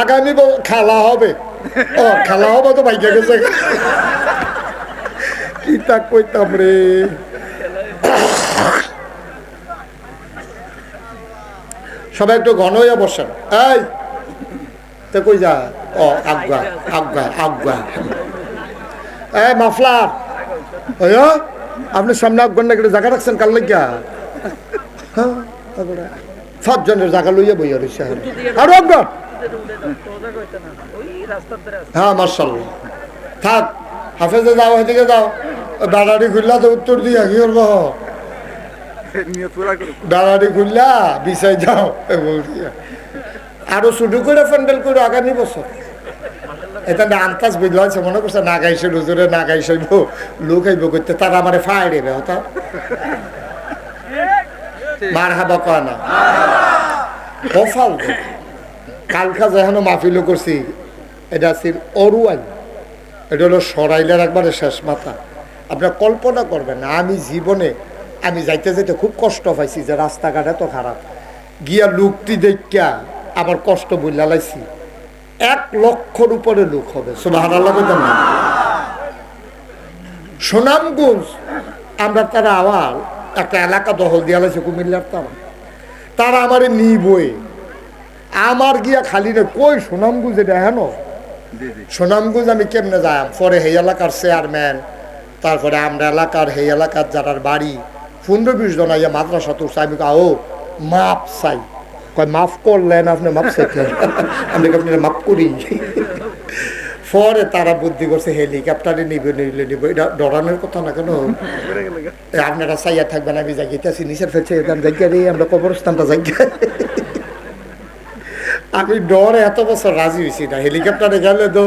আগামী খেলা হবে ও খেলা হবে তো বাইকে গেছে কি তা কইতাম রে সবাই একটু ঘন হয়ে বসেন এই তো কই যা ও আজ্ঞা আজ্ঞা আজ্ঞা এই মাফলার আপনি সামনে আগুন না করে জায়গা রাখছেন কাল লাগিয়া? হ্যাঁ তারপরে সাতজনের জায়গা লইয়া বইয়া রয়েছে আর অজ্ঞান হ্যাঁ মার্শাল্লাহ থাক, হাফেজে যাও সেদিকে যাও। দাঁড়াড়ি খুললা তো উত্তর দিয়া, কি করব? দাঁড়াড়ি খুললা বিছাই যাও আরও শুরু করে প্যান্ডেল করে, আগামী বছর। এটা না আন্তাজ বুঝলা হয়েছে মনে করছে না গাইছে না গাইছে, লোক করতে আমার ফায়ার মার হাবা কয় না। কফাল কালকা করছি, এটা ছিল অরুয়াই এটা হলো সরাইলের একবারে শেষ মাথা। আপনার কল্পনা করবেন না, আমি জীবনে, আমি যাইতে যাইতে খুব কষ্ট পাইছি যে রাস্তাঘাট এত খারাপ। গিয়া লোকটি দেখিয়া আমার কষ্ট বইলা লাইছি। এক লক্ষর উপরে লোক হবে। না। সুনামগঞ্জ, আমরা তারা আবার একটা এলাকা দখল দিয়া লাইছে কুমিল্লার তারা। তারা আমারে নিবই। আমার গিয়া খালি না কই সুনামগঞ্জ এটা হেন? সুনামগঞ্জ আমি কেমনে যাই পরে সেই এলাকার চেয়ারম্যান তারপরে আমরা এলাকার সেই এলাকার যারার বাড়ি, পনেরো বিশ জন আইয়া মাদ্রাসা তুলছে, আমি ও মাপ চাই। কয় মাফ করলেন আপনি মাপ চাইলেন আমি কই, আপনারা মাফ করি। পরে তারা বুদ্ধি করছে হেলিকপ্টারে নিবে নিলে নিব। এটা ডরানোর কথা না কেন? আপনারা চাইয়া থাকবেন আমি জায়গাতেছি নিচের ফেলছে জায়গা রে আমরা কবরস্থানটা জায়গা আমি ডরে এত বছর রাজি হয়েছি না। হেলিকপ্টারে গেলে তো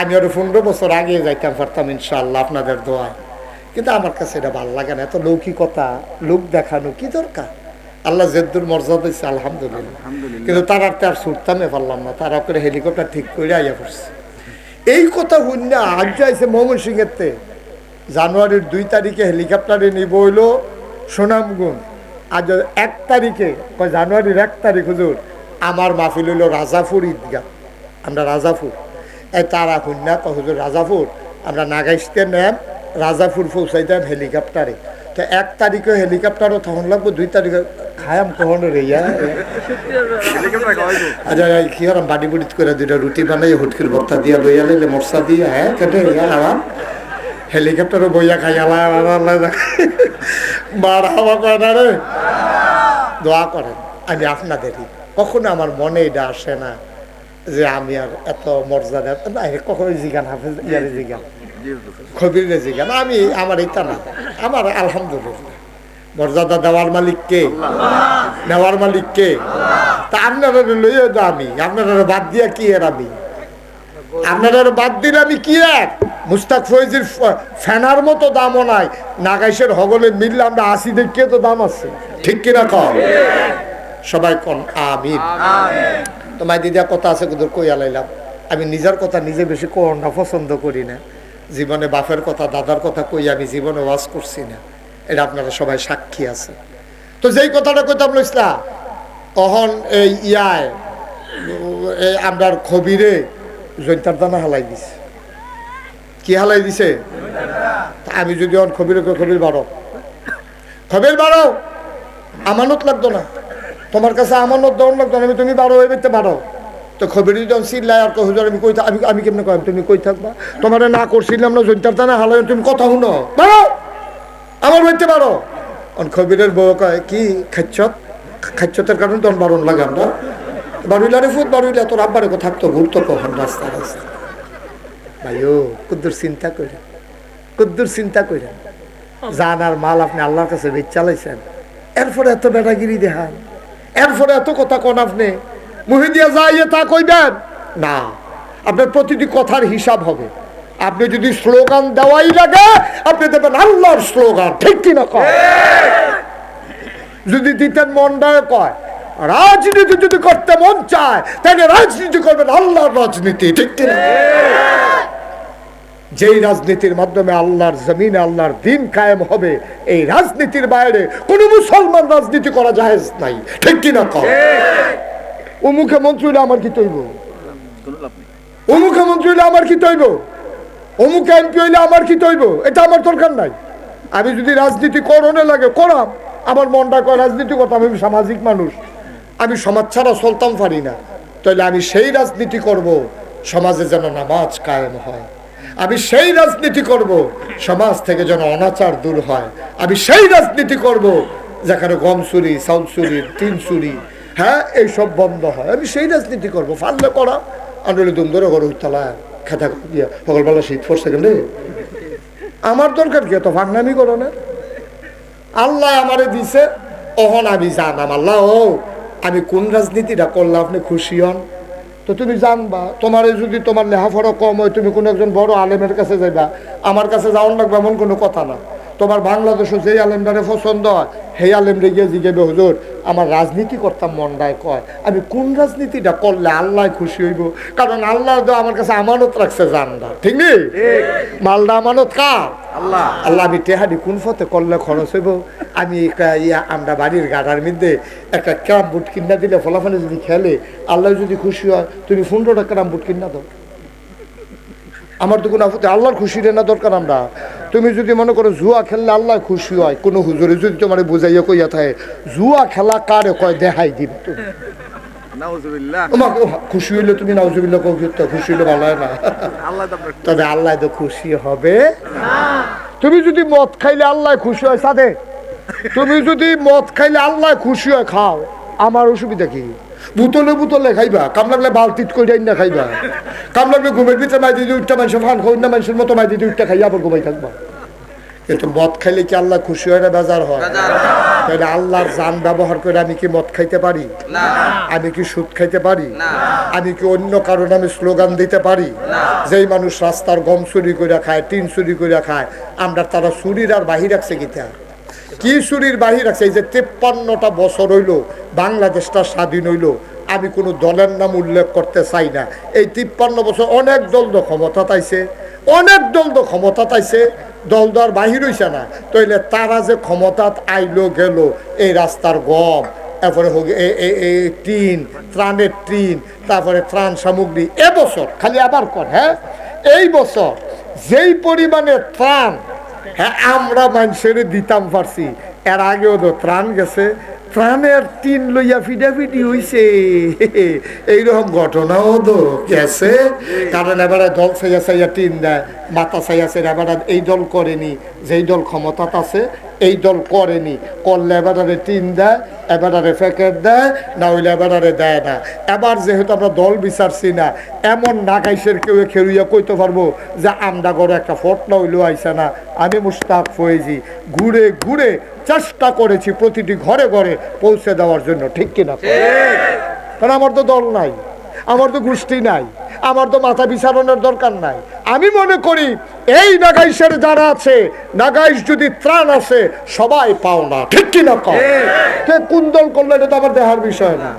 আমি আরও পনেরো বছর আগে যাইতাম পারতাম ইনশাল্লাহ আপনাদের দোয়ায়। কিন্তু আমার কাছে এটা ভালো লাগে না এত লৌকিকতা লোক দেখানো কি দরকার? আল্লাহ জেদ্দুর মর্যাদা দিচ্ছে আলহামদুলিল্লাহ। কিন্তু তার আর তার ছুটতামে পারলাম না তারা করে হেলিকপ্টার ঠিক করে আইয়া পড়ছে। এই কথা শুনলে আজ যাইছে মোহাম্মদ সিংহের জানুয়ারির দুই তারিখে হেলিকপ্টারে নিব হইল সুনামগুন আজ এক তারিখে জানুয়ারির এক তারিখ হুজুর আমার মাহফিল হইল রাজাপুর ঈদগাহ। আমরা রাজাপুর। এই তারা শুননা কয় হুজুর রাজাপুর আমরা নাগাইশতে নেম রাজাপুর পৌঁছাইতাম হেলিকপ্টারে। তো এক তারিখে হেলিকপ্টারও তখন লাগবো দুই তারিখে খায়াম কখন রে ইয়া। আচ্ছা কি হলাম বাড়ি বুড়িত করে দুইটা রুটি বানাই হুটকির ভর্তা দিয়া লইয়া লইলে মশলা দিয়া হ্যাঁ কেটে ইয়া আবার হেলিকপ্টারও বইয়া খাই আলা আলা বার হাওয়া করে না রে? দোয়া করেন আমি আপনাদেরই। কখনো আমার মনে এটা আসে না যে আমি আর এত মর্যাদা না কখনো জিগান হাফেজ ইয়ারে জিগান। খবিরে জিগান আমি আমার এটা না। আমার আলহামদুলিল্লাহ। মর্যাদা দেওয়ার মালিক কে? নেওয়ার মালিক কে? তা আপনারা লইও তো আমি। আপনারা বাদ দিয়া কি এর আমি? আপনারা বাদ দিলে আমি কি এক? মুস্তাক ফৈজির ফ্যানার মতো দামও নাই। নাগাইশের হগলে মিললে আমরা আশি দেখিয়ে তো দাম আছে। ঠিক কিনা কম সবাই কন, আমিন। তোমার দিদা কথা আছে কিন্তু কইয়া লাইলাম। আমি নিজের কথা নিজে বেশি কোনটা পছন্দ করি না। জীবনে বাপের কথা, দাদার কথা কই আমি জীবনে ওয়াজ করছি না। এটা আপনারা সবাই সাক্ষী আছে। তো যেই কথাটা কইতাম লইসলা অহন এই ইয়ায়, এই আমরার খবিরে জৈন্তার দানা হালাই দিছে। কি হালাই দিছে? আমি যদি অন খবিরে খবির বারো খবির বারো আমানত লাগতো না। তোমার কাছে আমানত দেওয়ার লাগতো না, আমি তুমি বারো হয়ে বেরতে পারো তো খবরি যখন চিল্লাই আর হুজুর, আমি কই আমি আমি কেমনে কয় তুমি কই থাকবা? তোমার না করছিলাম না, জৈন্তার দানা হালাই তুমি কথা শুনো। বারো আমার বলতে পারো খবিরের বউ কয়, কি খাচ্ছত? খাচ্ছতের কারণে তখন বারণ লাগে আমরা বারুইলারে ফুট বারুইলা তোর আব্বারে থাকতো ঘুরতো কখন রাস্তা রাস্তা। ভাইও, কুদ্দুর চিন্তা করে কুদ্দুর চিন্তা করে জান আর মাল আপনি আল্লাহর কাছে বেচ চালাইছেন। এরপরে এত বেটাগিরি দেখান, এরপরে এত কথা কন আপনি। মুহে দিয়া যাইয়ে তা কইবেন? না, আপনার প্রতিটি কথার হিসাব হবে। আপনি যদি স্লোগান দেওয়াই লাগে আপনি দেবেন আল্লাহর স্লোগান। ঠিক কিনা কয়? যদি দিতেন মনটায় কয়? রাজনীতি যদি করতে মন চায় তাহলে রাজনীতি করবেন আল্লাহর রাজনীতি। ঠিক কিনা? যেই রাজনীতির মাধ্যমে আল্লাহর জমিনে আল্লাহর দিন কায়েম হবে এই রাজনীতির বাইরে কোনো মুসলমান রাজনীতি করা জাহেজ নাই। ঠিক কিনা কর ও মুখ্যমন্ত্রী হলে আমার কি তৈব? ও মুখ্যমন্ত্রী হলে আমার কি তৈব? অমুক এমপি হইলে আমার কি তৈব? এটা আমার দরকার নাই। আমি যদি রাজনীতি করণে লাগে, করাম। আমার মনটা কয় রাজনীতি করতাম আমি সামাজিক মানুষ। আমি সমাজ ছাড়া চলতাম পারি না। তাহলে আমি সেই রাজনীতি করব, সমাজে যেন নামাজ কায়েম হয়। আমি সেই রাজনীতি করব, সমাজ থেকে যেন অনাচার দূর হয়। আমি সেই রাজনীতি করব, যেখানে গম চুরি, চাউল চুরি তিন চুরি হ্যাঁ এইসব বন্ধ হয়। আমি সেই রাজনীতি করব। ফাললে করা আনলে দুম ধরে ঘর উঠতলা খেতা সকালবেলা শীত পড়ছে কেন আমার দরকার কি? তো ফাংনামি করো না। আল্লাহ আমারে দিছে, অহন আমি জানাম আল্লাহ, ও, আমি কোন রাজনীতিটা করলে আপনি খুশি হন? তো তুমি জানবা, তোমার যদি তোমার লেহাফড়া কম হয়, তুমি কোনো একজন বড় আলেমের কাছে যাইবা, আমার কাছে যাওয়ার লাগবে এমন কোনো কথা না। তোমার বাংলাদেশে যেই আলেমটারে পছন্দ হয় সেই আলেমরে গিয়ে জিজ্ঞেবে হুজুর আমার রাজনীতি করতাম মনটায় কয়? আমি কোন রাজনীতিটা করলে আল্লাহ খুশি হইব? কারণ আল্লাহ তো আমার কাছে আমানত রাখছে জানডা ঠিক নেই মালদা আমানত কার? আল্লাহ। আল্লাহ আমি টেহাডি কোন ফতে করলে খরচ হইব? আমি একটা ইয়া আমরা বাড়ির গাড়ার মধ্যে একটা ক্যারাম বুট কিনা দিলে ফলাফলে যদি খেলে আল্লাহ যদি খুশি হয় তুমি পনেরোটা ক্যারাম বুট কিনা দাও। আমার তো কোনো আপত্তি আল্লাহর খুশি রে না দরকার আমরা। তুমি যদি মনে করো জুয়া খেললে আল্লাহ খুশি হয় কোনো হুজুরে যদি তোমার বুঝাইয়া কইয়া থাকে জুয়া খেলা কারে কয় দেখাই দিবে তুমি খুশি হইলে তুমি নাউজুবিল্লাহ কৌ খুশি হইলে ভালো হয় না। আল্লাহ তো তবে আল্লাহ তো খুশি হবে। তুমি যদি মদ খাইলে আল্লাহ খুশি হয় সাদে। তুমি যদি মদ খাইলে আল্লাহ খুশি হয় খাও। আমার অসুবিধা কি? বুতলে বুতলে খাইবা কাম লাগলে বালতিত করে না খাইবা। কাম লাগলে ঘুমের ভিতরে মাই দিদি উঠটা মানুষ ফান খাই না মানুষের মতো মাই দিদি উঠটা খাইয়া আবার ঘুমাই থাকবা। কিন্তু মদ খাইলে কি আল্লাহ খুশি হয় না বেজার হয়? তাহলে আল্লাহর জান ব্যবহার করে আমি কি মদ খাইতে পারি? আমি কি সুদ খাইতে পারি? আমি কি অন্য কারণে আমি স্লোগান দিতে পারি? যেই মানুষ রাস্তার গম চুরি করে খায় টিন চুরি করে খায় আমরা তারা চুরির আর বাহির রাখছে গীতা কি চুরির বাহির রাখছে এই যে তেপ্পান্নটা বছর হইল, বাংলাদেশটা স্বাধীন হইল, আমি কোনো দলের নাম উল্লেখ করতে চাই না। এই তিপ্পান্ন বছর অনেক দল তো ক্ষমতা তাইছে অনেক দল তো ক্ষমতা তাইছে দল আর বাহির হইছে না। তাইলে তারা যে ক্ষমতাত আইলো গেল, এই রাস্তার গম তারপরে হোক টিন, ত্রাণের টিন, তারপরে ত্রাণ সামগ্রী এবছর খালি আবার কর হ্যাঁ? এই বছর যেই পরিমাণে ত্রাণ হ্যাঁ আমরা মানুষের দিতাম পারছি। এর আগেও তো ত্রাণ গেছে। ত্রাণের টিন লইয়া ফিডাফিডি হইছে। এইরকম ঘটনাও তো গেছে। কারণ এবারে দল সাইয়া সাইয়া টিন দেয়, মাথা সাইয়া সাইয়া এবারে এই দল করেনি, যেই দল ক্ষমতাত আছে এই দল করেনি। করলে এবারে টিন দেয় এবারে প্যাকেট দেয় না হইলে এবারে দেয় না। এবার যেহেতু আমরা দল বিচারছি না এমন নাগাইশের কেউ খেলুইয়া কইতে পারব যে আমরা ঘরে একটা ফটলা হইলেও আইসা না। আমি মুস্তাক ফয়েজি ঘুরে ঘুরে চেষ্টা করেছি প্রতিটি ঘরে ঘরে পৌঁছে দেওয়ার জন্য ঠিক কিনা? কারণ আমার তো দল নাই আমার তো গোষ্ঠী নাই আমার তো মাথা বিচারণের দরকার নাই। আমি মনে করি এই নাগাইশের যারা আছে নাগাইশ যদি ত্রাণ আছে সবাই পাও না। ঠিক কিনা কম কোন দল করলে এটা তো আমার দেহার বিষয় না।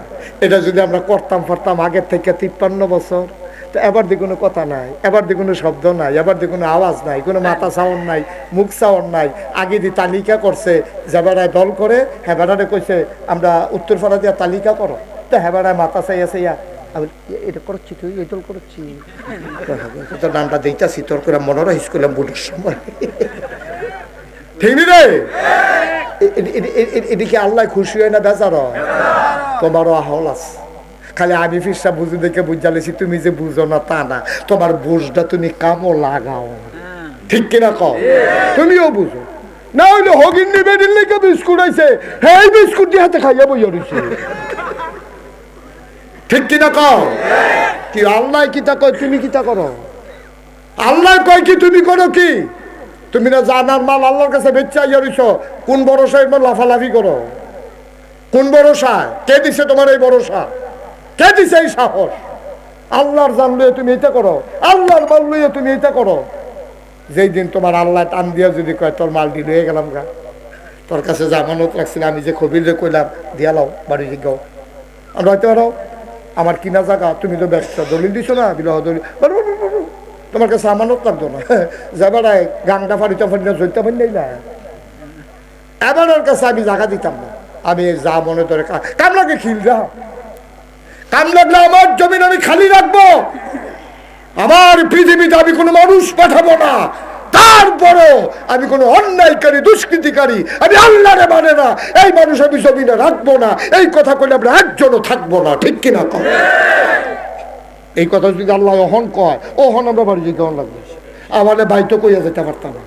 এটা যদি আমরা করতাম পারতাম আগের থেকে তিপ্পান্ন বছর তো এবার দিয়ে কোনো কথা নাই এবার দিয়ে কোনো শব্দ নাই এবার দিয়ে কোনো আওয়াজ নাই কোনো মাথা সাউন্ড নাই মুখ সাউন্ড নাই। আগে দিয়ে তালিকা করছে যেবারায় দল করে হেবারারে কইছে আমরা উত্তরপাড়া দিয়া তালিকা করো। তো হেবারায় মাথা চাইয়া চাইয়া এটা করছি তুই এই করছি নামটা দিইতাছি তোর করে মনে রাখিস করলাম বুটের সময় রে এদিকে আল্লাহ খুশি হয় না বেচার তোমারও আহল আছে খালি আমি ফিসা বুঝি দেখে বুঝালেছি তুমি যে বুঝো না তা না তোমার বুঝটা তুমি কামও লাগাও ঠিক কিনা কও তুমিও বুঝো না হইলে হগিন নিবে দিল্লি কে বিস্কুট আইছে হ্যাঁ বিস্কুট দিয়ে হাতে খাইয়া বইয়া ঠিক কিনা কও? কি, আল্লাহ কিতা কয়, তুমি কিতা করো? আল্লাহ কয় কি, তুমি করো কি? তুমি না জানার মাল আল্লাহর কাছে বেচা ইয়া রইছ, কোন ভরসা এবার লাফালাফি করো? কোন ভরসা কে দিছে তোমার এই ভরসা? কে দিছে এই সাহস? আল্লাহর জান লইয়া তুমি এটা করো। আল্লাহর মাল লইয়া তুমি এটা করো। যেই দিন তোমার আল্লাহ টান দিয়া যদি কয়, তোর মাল দিয়ে লইয়া গেলাম গা। তোর কাছে যে আমানত রাখছিল আমি যে খবিরে কইলাম, দিয়া লাও, বাড়ি গাও আমরা হয়তো পারো? আমার কিনা জায়গা, তুমি তো ব্যবসা দলিল দিছো না, বিবাহ দলিল। তোমার কাছে আমানত লাগতো না। যাবার গাংটা ফাড়িতে ফাড়ি না জৈতে ফাড়ি না। এবার ওর কাছে আমি জায়গা দিতাম না। আমি যা মনে ধরে কামলাকে খিল যা কাম লাগলে আমার জমিন আমি খালি রাখব। আমার পৃথিবীতে আমি কোনো মানুষ পাঠাবো না। তারপরও আমি কোনো অন্যায়কারী, দুষ্কৃতিকারী, আমি আল্লাহরে মানে না। এই মানুষ আমি জমিনে রাখব না। এই কথা করলে আমরা একজনও থাকব না। ঠিক কিনা কর এই কথা যদি আল্লাহ অহন কয় ওহন আমরা বাড়ি যেতে লাগবে। আমাদের ভাই তো কইয়া যেতে পারতাম না।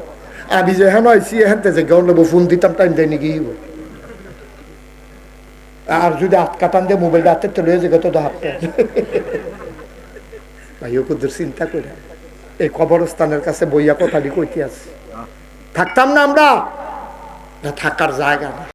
আমি যে হেন আইসি হেনতে যে গেল নেব ফোন দিতাম, টাইম দেয়নি গিয়ে আর যদি হাত কাটান দিয়ে মোবাইলটা হাতে চলে যেত তো হাত ভাইও কুদ্দুর চিন্তা করে এই কবরস্থানের কাছে বইয়া কথাটি কইতে আছে থাকতাম না আমরা? না থাকার জায়গা না।